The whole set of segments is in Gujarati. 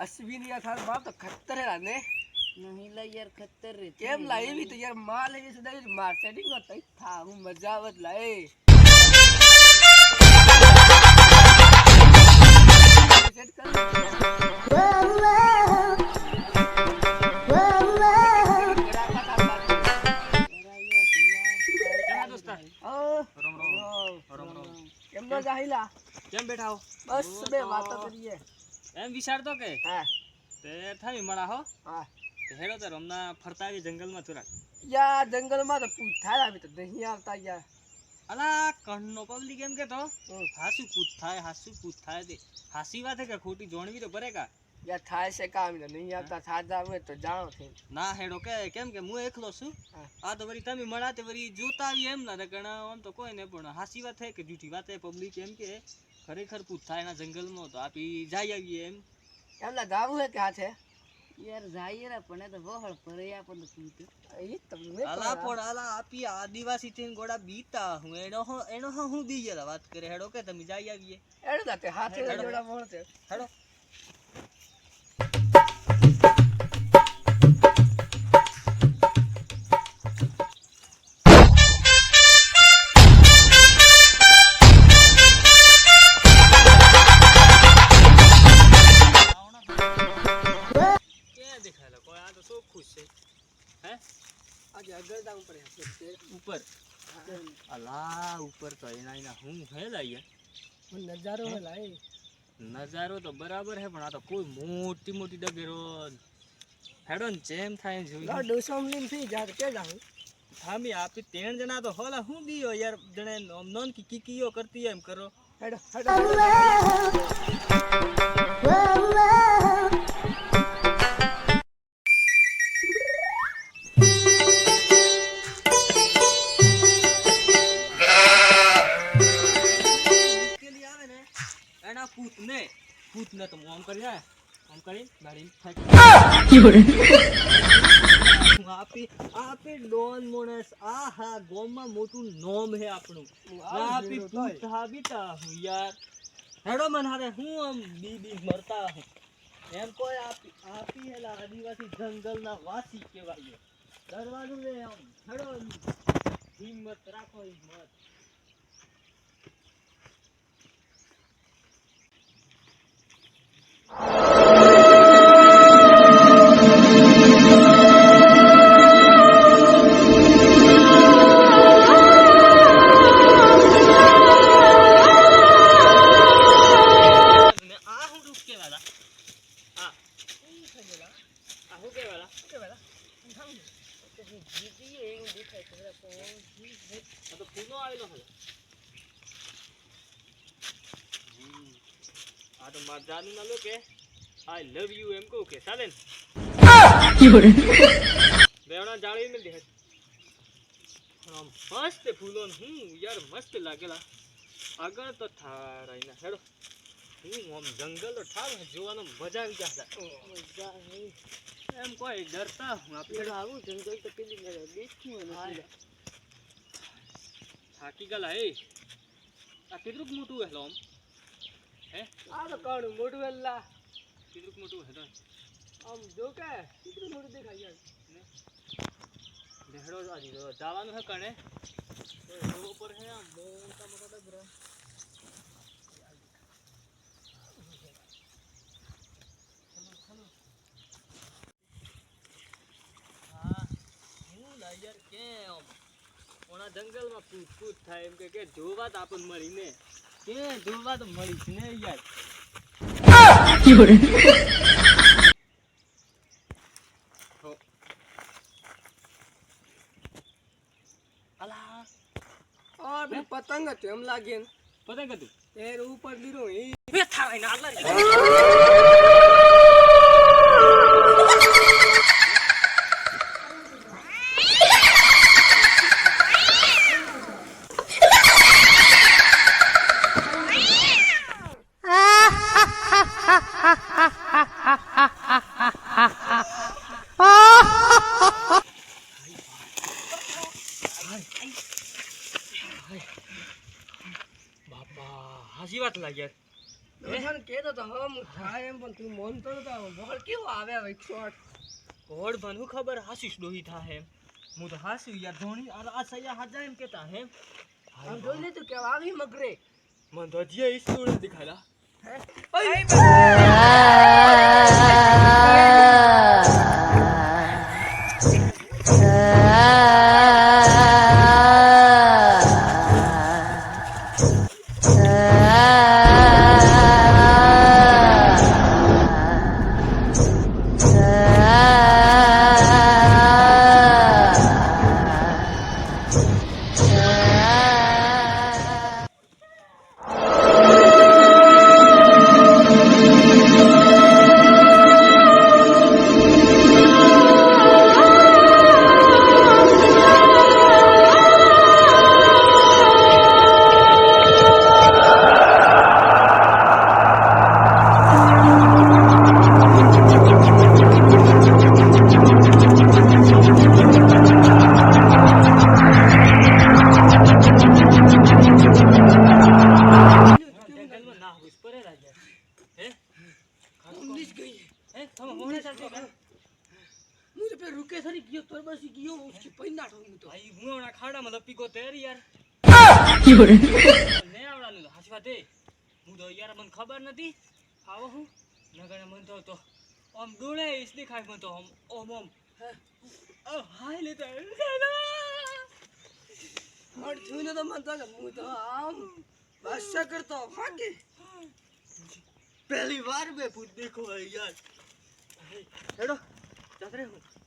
અશ્વિન યાર તારો બાપ તો ખતર હે ને નહીં લા યાર ખતર રે કેમ લાવી તો યાર માં લઈ જશે દાવી માર સેટિંગ માં તઈ થા હું મજા આવત લાય સેટ કર કેમ દોસ્તા ઓ રામ રામ રામ રામ કેમ નો જાહિલા કેમ બેઠા હો બસ બે વાતો કરીએ એમ વિચારતો કે હા. તે થઈ મળા હો. હા. હેડો તો હમણાં ફરતા આવી જંગલમાં થોડાક યાર જંગલમાં તો પૂછા આવી તો નહીં આવતા યાર. અલા કણનો પબ્લિક એમ કે તો. હાસુ પૂછ થાય હાસુ પૂછ થાય તે. હાસી વાત હે કે ખોટી જોણવી તો ભરે કા? યાર થાય છે કામ ને નહીં આવતા સાદા આવે તો જાણો છે. ના હેડો કે કેમ કે હું એકલો છું. આ તો વળી તમે મળા તે વળી જોતા આવી એમ ના કણ આમ તો કોઈ ને પણ હાસી વાત હે કે જૂઠી વાત હે પબ્લિક એમ કે. ખરેખર પૂછતા એના જંગલમાં તો આપી જઈ આવીએ એમ. એમના ગાવું હે ક્યાં છે? યાર જાઈએ ને પણ એ તો વહળ પરયા પણ પૂછે એ તમને અલા પણ અલા આપી આદિવાસી થી ગોડા બીતા હું. એનો એનો હું બીજે વાત કરે. હેડો કે તમે જઈ આવીએ. એડો તે હાથે જોડા મોળ છે હેડો. આગળ જાવું પડે છે ઉપર અલા ઉપર તો એના એના હું હે લાયા હું નજારો હે લાય નજારો તો બરાબર હે પણ આ તો કોઈ મોટી મોટી ડગેરો હેડો ને જેમ થાય એમ જોઈ લા ડોસમ લીન થી જા કે જાવું થામી આપી ત્રણ જણા તો હોલા હું દીયો યાર જણે નોન નોન કી કીકીઓ કરતી એમ કરો હેડો હેડો આવે ને એના પૂતને પૂતને તો આમ કરી જાય આમ કરી ગાડી આપી આપી ડોન મોણસ આ હા ગોમમાં મોટું નોમ હે આપણું આપી પૂત હાબીતા હું યાર હેડો મન હારે હું આમ બી બી મરતા હું એમ કોઈ આપી આપી હેલા આદિવાસી જંગલના વાસી કહેવાય દરવાજો રે આમ હેડો હિંમત રાખો હિંમત you માર જાનું ના લો કે આઈ લવ યુ એમ કહું કે ચાલે ને બેવડા જાળી મેં દે આમ મસ્ત ફૂલો ને હું યાર મસ્ત લાગેલા આગળ તો થારાઈ ના હેડો હું આમ જંગલ તો ઠાર જોવાનો મજા આવી જાય એમ કોઈ ડરતા હું આપણે આવું જંગલ તો પેલી મેળે દેખ્યું નથી થાકી ગયેલા એ આ કેટલુંક મોટું હેલો આમ હે? આ તો કાણું મોટું આમ જો કે કેટલું મોટું દેખાય યાર. હે? કણે? ઉપર હે આમ મોટા યાર કેમ? જંગલમાં પૂછ પૂછ થાય એમ કે કે જોવા તો આપણને મળીને. કે જોવા તો મળીશ ને યાર. અલા આ પતંગ હતું એમ લાગે ને. પતંગ હતું? એર ઉપર દીરો એ બે થાળા એના આટલા બાપા હાજી વાત લાગી યાર દોસન કેતો તો હમ થાય મોન તો નતો વળ કેવો આવે હવે શોર્ટ ઘોડ બનવું ખબર હાસીશ ડોહી થા હે હું તો હાસી યાર ધોણી આ આ સૈયા હાજા એમ કેતા હે. આમ જોઈ લે તો કે આવી મગરે. મન તો જે સ્ટોરી દેખાડા જંગલમાં હું પેલા રૂકે સરી ગયો તો બસી ગયો ઉસકી પૈના ઠોંગ તો. ભાઈ હું ખાડા મતલબ પીકો તેર યાર. ને આવડાનું હાચી વાત હે. હું તો યાર મને ખબર નથી. આવો હું. નગણે મન તો તો આમ ડોળે ઈસ દેખાય મન તો આમ ઓમ ઓમ ઓ હાય લેતા હટ થયું ને તો મન તો હું તો આમ બસ કરતો ભાગે પહેલી વાર મેં ભૂત દેખો હે યાર. હેડો જાત્રે હું. હેડો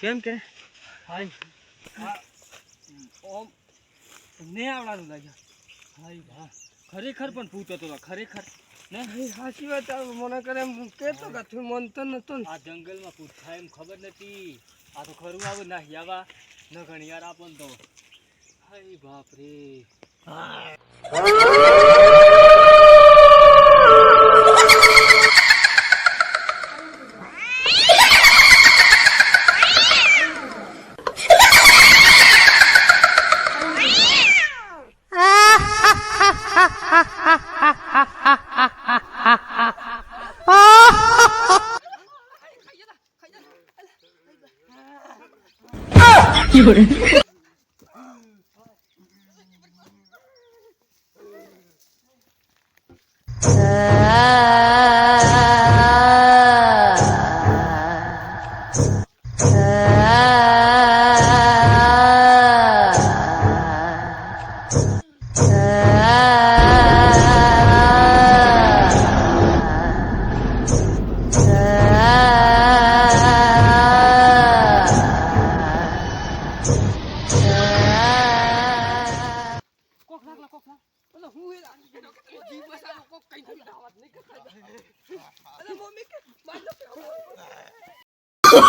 કેમ કે ને આવડાનું લાગ્યા હાય ભા ખરેખર પણ ભૂત હતો ખરેખર ને? સાચી વાત મને કરે એમ કેતો કે તું મનતો નતો ને. આ જંગલમાં થાય એમ ખબર નથી. આ તો ખરું આવું ના યાવા ન ઘણી યાર આપણ તો. હાય બાપ રે sure.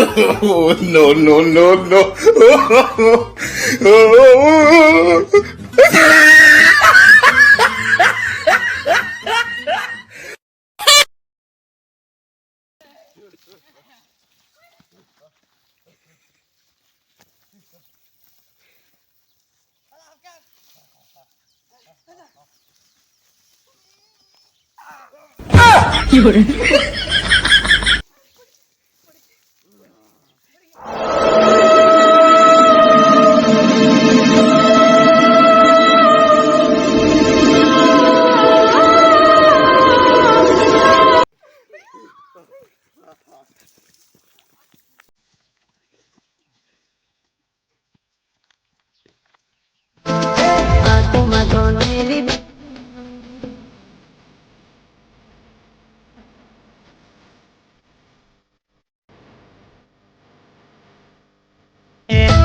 oh, no, no, no, no. You're